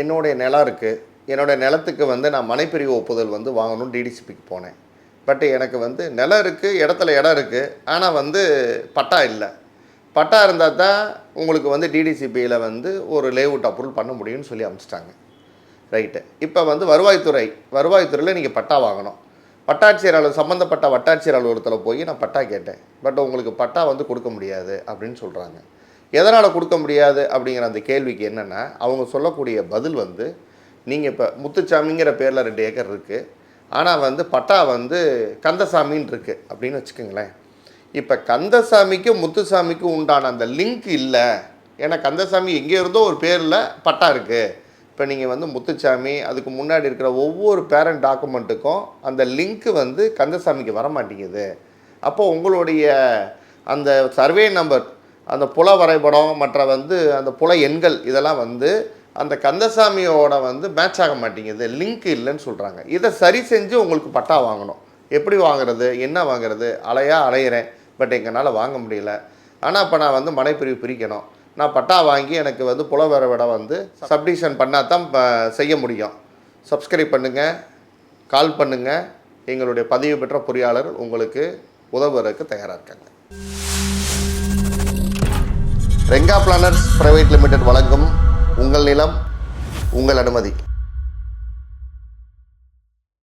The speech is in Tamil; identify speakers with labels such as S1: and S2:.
S1: என்னுடைய நிலம் இருக்குது என்னுடைய நிலத்துக்கு வந்து நான் மனைப்பிரிவு ஒப்புதல் வந்து வாங்கணும் டிடிசிபிக்கு போனேன். பட் எனக்கு வந்து நிலம் இருக்குது இடத்துல இடம் இருக்குது ஆனால் வந்து பட்டா இல்லை. பட்டா இருந்தால் தான் உங்களுக்கு வந்து டிடிசிபியில் வந்து ஒரு லேஅவுட் அப்ரூவல் பண்ண முடியும்னு சொல்லி அமிச்சிட்டாங்க. ரைட்டு இப்போ வந்து வருவாய்த்துறை வருவாய்த்துறையில் நீங்கள் பட்டா வாங்கணும். வட்டாட்சியர் அலுவலர் சம்மந்தப்பட்ட வட்டாட்சியர் அலுவலகத்தில் போய் நான் பட்டா கேட்டேன். பட் உங்களுக்கு பட்டா வந்து கொடுக்க முடியாது அப்படின்னு சொல்கிறாங்க எதனால் கொடுக்க முடியாது அப்படிங்கிற அந்த கேள்விக்கு என்னென்னா அவங்க சொல்லக்கூடிய பதில் வந்து நீங்கள் இப்போ முத்துச்சாமிங்கிற பேரில் ரெண்டு ஏக்கர் இருக்குது ஆனால் வந்து பட்டா வந்து கந்தசாமின்னு இருக்குது அப்படின்னு வச்சுக்கோங்களேன். இப்போ கந்தசாமிக்கும் முத்துசாமிக்கும் உண்டான அந்த லிங்க் இல்லை. ஏன்னா கந்தசாமி எங்கே இருந்தோ ஒரு பேரில் பட்டா இருக்குது இப்போ நீங்கள் வந்து முத்துச்சாமி அதுக்கு முன்னாடி இருக்கிற ஒவ்வொரு பேரண்ட் டாக்குமெண்ட்டுக்கும் அந்த லிங்க்கு வந்து கந்தசாமிக்கு வர மாட்டேங்குது அப்போது உங்களுடைய அந்த சர்வே நம்பர் அந்த புல வரைபடம் மற்ற வந்து அந்த புல எண்கள் இதெல்லாம் வந்து அந்த கந்தசாமியோட வந்து மேட்ச் ஆக மாட்டேங்குது. லிங்க் இல்லைன்னு சொல்கிறாங்க இதை சரி செஞ்சு உங்களுக்கு பட்டா வாங்கணும். எப்படி வாங்குறது என்ன வாங்குறது அலையாக அலையிறேன். பட் எங்களால் வாங்க முடியல. ஆனால் இப்போ நான் வந்து மனைப்பிரிவு பிரிக்கணும். நான் பட்டா வாங்கி எனக்கு வந்து புலவரவிடம் வந்து சப்டிஷன் பண்ணால் தான் செய்ய முடியும். சப்ஸ்கிரைப் பண்ணுங்கள் கால் பண்ணுங்கள் எங்களுடைய பதிவு பெற்ற பொறியாளர் உங்களுக்கு உதவுறதுக்கு தயாராக இருக்காங்க. ரெங்கா பிளானர்ஸ் பிரைவேட் லிமிடெட் வழங்கும் உங்கள் நிலம் உங்கள் அனுமதி.